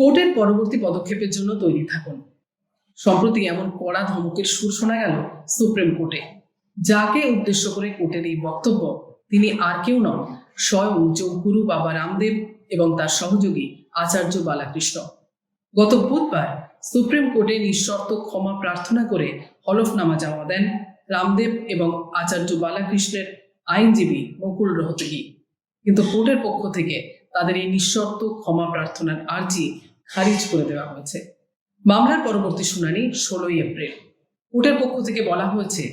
কোর্টের পরবর্তী পদক্ষেপের জন্য তৈরি থাকুন। সম্প্রতি এমন কড়া ধমকের সুর শোনা গেল সুপ্রিম কোর্টে। যাকে উদ্দেশ্য করে কোর্টের এই বক্তব্য, তিনি আর কেউ নন, স্বয়ং যোগগুরু বাবা রামদেব এবং তার সহযোগী আচার্য বালাকৃষ্ণ। গত বুধবার সুপ্রিম কোর্টে নিঃশর্ত ক্ষমা প্রার্থনা করে হলফনামা জমা দেন রামদেব এবং আচার্য বালাকৃষ্ণের আইনজীবী মুকুল রোহতগি কিন্তু কোর্টের পক্ষ থেকে তাদের এই নিঃশর্ত ক্ষমা প্রার্থনার আর্জি খারিজ করে দেওয়া হয়েছে। মামলার পরবর্তী শুনানি ষোলোই এপ্রিল। কোর্টের পক্ষ থেকে বলা হয়েছে,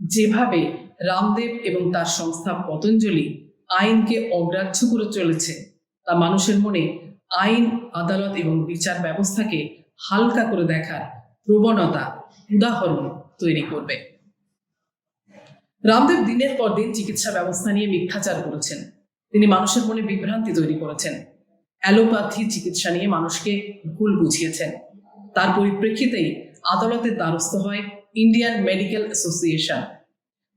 যেভাবে রামদেব এবং তার সংস্থা পতঞ্জলি আইনকে অগ্রাহ্য করে চলেছে, তা মানুষের মনে আইন, আদালত এবং বিচার ব্যবস্থাকে হালকা করে দেখার প্রবণতা, উদাহরণ তৈরি করবে। রামদেব দিনের পর দিন চিকিৎসা ব্যবস্থা নিয়ে মিথ্যাচার করেছেন। তিনি মানুষের মনে বিভ্রান্তি তৈরি করেছেন। অ্যালোপ্যাথি চিকিৎসা নিয়ে মানুষকে ভুল বুঝিয়েছেন। তার পরিপ্রেক্ষিতেই আদালতের দ্বারস্থ হয় ইন্ডিয়ান মেডিকেল অ্যাসোসিয়েশন।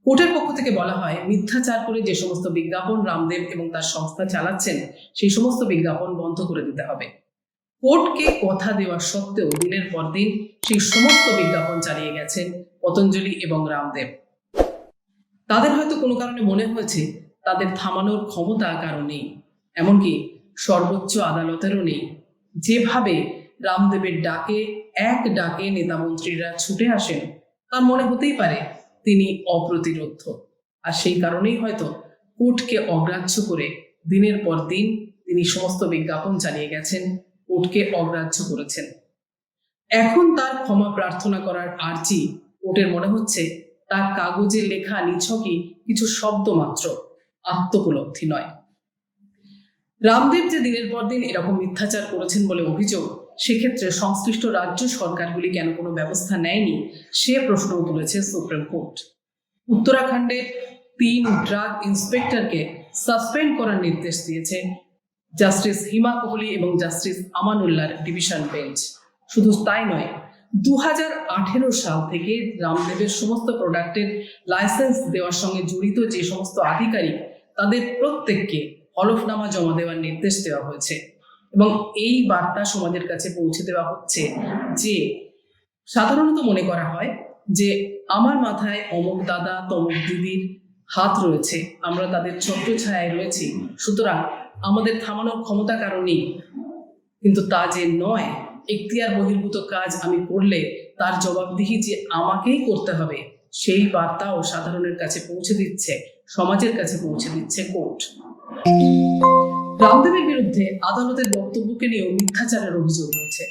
কোর্টের পক্ষ থেকে বলা হয়, মিথ্যাচার করে যে সমস্ত বিজ্ঞাপন রামদেব এবং তার সংস্থা চালাচ্ছেন, সেই সমস্ত বিজ্ঞাপন বন্ধ করে দিতে হবে। কোর্টকে কথা দেওয়া সত্ত্বেও দিনের পর দিন সেই সমস্ত বিজ্ঞাপন চালিয়ে গেছেন পতঞ্জলি এবং রামদেব। তাদের হয়তো কোনো কারণে মনে হয়েছে, তাদের থামানোর ক্ষমতা কারও নেই। এমনকি সর্বোচ্চ আদালতেরও নেই। যেভাবে রামদেবের ডাকে, এক ডাকে নেতামন্ত্রীরা ছুটে আসেন, তার মনে হতেই পারে তিনি অপ্রতিরোধ আর সেই কারণেই হয়তো কোর্টকে অগ্রাহ্য করে দিনের পর দিন তিনি সমস্ত বিজ্ঞাপন চালিয়ে গেছেন, কোর্টকে অগ্রাহ্য করেছেন। এখন তার ক্ষমা প্রার্থনা করার আর্জি কোর্টের মনে হচ্ছে, তার কাগজে লেখা নিছকই কিছু শব্দ মাত্র আত্মোপলব্ধি নয়। রামদেব যে দিনের পর দিন এরকম মিথ্যাচার করেছেন বলে অভিযোগ, সেক্ষেত্রে সংশ্লিষ্ট রাজ্য সরকারগুলি কেন কোনো ব্যবস্থা নেয়নি? সে প্রশ্ন তুলেছে সুপ্রিম কোর্ট। উত্তরাখণ্ডের তিন ড্রাগ ইন্সপেক্টরকে সাসপেন্ড করার নির্দেশ দিয়েছে জাস্টিস হিমা কোহলি এবং জাস্টিস আমানুল্লাহর ডিভিশন বেঞ্চ। শুধু তাই নয় দু সাল থেকে রামদেবের সমস্ত প্রোডাক্টের লাইসেন্স দেওয়ার সঙ্গে জড়িত যে সমস্ত আধিকারিক, তাদের প্রত্যেককে হলফনামা জমা দেওয়ার নির্দেশ দেওয়া হয়েছে। এবং এই বার্তা সমাজের কাছে পৌঁছে দেওয়া হচ্ছে যে, সাধারণত মনে করা হয় যে, আমার মাথায় অমুক দাদা, তমুক দিদির হাত রয়েছে, আমরা তাদের ছোট্ট ছায়ায় রয়েছি, সুতরাং আমাদের থামানোর ক্ষমতা কারও নেই। কিন্তু তা যে নয়, এখতিয়ার বহির্ভূত কাজ আমি করলে তার জবাবদিহি যে আমাকেই করতে হবে, সেই বার্তাও সাধারণের কাছে পৌঁছে দিচ্ছে, সমাজের কাছে পৌঁছে দিচ্ছে কোর্ট। রামদেবের বিরুদ্ধে আদালতের বক্তব্যকে নিয়েও মিথ্যাচারের অভিযোগ রয়েছে।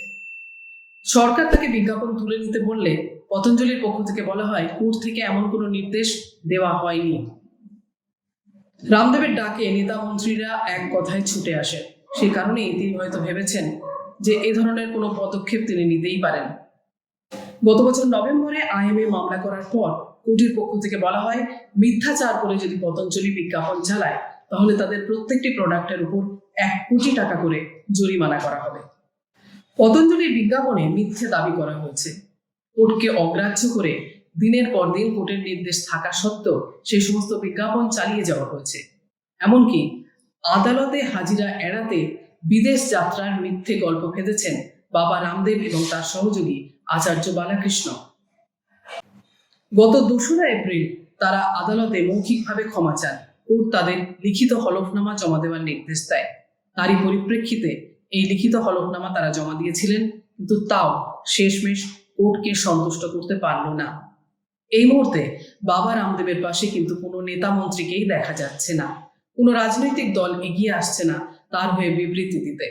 সরকার তাকে বিজ্ঞাপন তুলে নিতে বললে পতঞ্জলির পক্ষ থেকে বলা হয়, কোর্ট থেকে এমন কোনো নির্দেশ দেওয়া হয়নি। রামদেবের ডাকে নেতা মন্ত্রীরা এক কথায় ছুটে আসেন। সেই কারণেই তিনি হয়তো ভেবেছেন যে এ ধরনের কোনো পদক্ষেপ তিনি নিতেই পারেন। গত বছর নভেম্বরে আইএমএ মামলা করার পর কোর্টের পক্ষ থেকে বলা হয়, মিথ্যাচার করে যদি পতঞ্জলি বিজ্ঞাপন চালায় তাহলে তাদের প্রত্যেকটি প্রোডাক্টের উপর এক কোটি টাকা করে জরিমানা করা হবে। পতঞ্জলির বিজ্ঞাপনে মিথ্যে দাবি করা হয়েছে। কোর্টকে অগ্রাহ্য করে দিনের পর দিন কোর্টের নির্দেশ থাকা সত্ত্বেও সেই সমস্ত বিজ্ঞাপন চালিয়ে যাওয়া হয়েছে। এমনকি আদালতে হাজিরা এড়াতে বিদেশ যাত্রার মিথ্যে গল্প ফেঁদেছেন বাবা রামদেব এবং তার সহযোগী আচার্য বালাকৃষ্ণ। গত দোসরা এপ্রিল তারা আদালতে মৌখিকভাবে ক্ষমা চান। কোর্ট তাদের লিখিত হলফনামা জমা দেওয়ার নির্দেশ দেয়। তারই পরিপ্রেক্ষিতে এই লিখিত হলফনামা তারা জমা দিয়েছিলেন, কিন্তু তাও শেষমেশ কোর্টকে সন্তুষ্ট করতে পারল না। এই মুহূর্তে বাবা রামদেবের পাশে কিন্তু কোনো নেতা মন্ত্রীকেই দেখা যাচ্ছে না। কোনো রাজনৈতিক দল এগিয়ে আসছে না তার হয়ে বিবৃতি দিতে।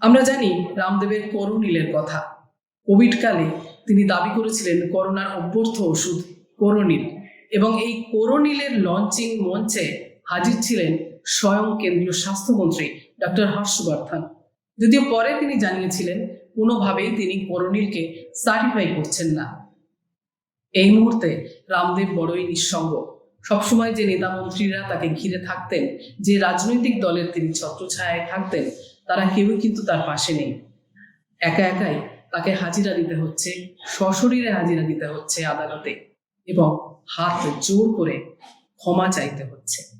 আমরা জানি রামদেবের করোনিলের কথা। কোভিডকালে তিনি দাবি করেছিলেন, করোনার অভ্যর্থ ওষুধ করোনিল এবং এই করোনিলের লঞ্চিং মঞ্চে হাজির ছিলেন স্বয়ং কেন্দ্রীয় স্বাস্থ্যমন্ত্রী ডক্টর হর্ষবর্ধন। যদিও পরে তিনি জানিয়েছিলেন, কোনোভাবেই তিনি করোনিলকে সার্টিফাই করছেন না। এই মুহূর্তে রামদেব বড়ই নিঃসঙ্গ। সবসময় যে নেতা মন্ত্রীরা তাকে ঘিরে থাকতেন, যে রাজনৈতিক দলের তিনি ছত্রছায়ায় থাকতেন, তারা কেউই কিন্তু তার পাশে নেই। একা একাই তাকে হাজিরা দিতে হচ্ছে, সশরীরে হাজিরা দিতে হচ্ছে আদালতে। এবং হাত জোর করে ক্ষমা চাইতে হচ্ছে।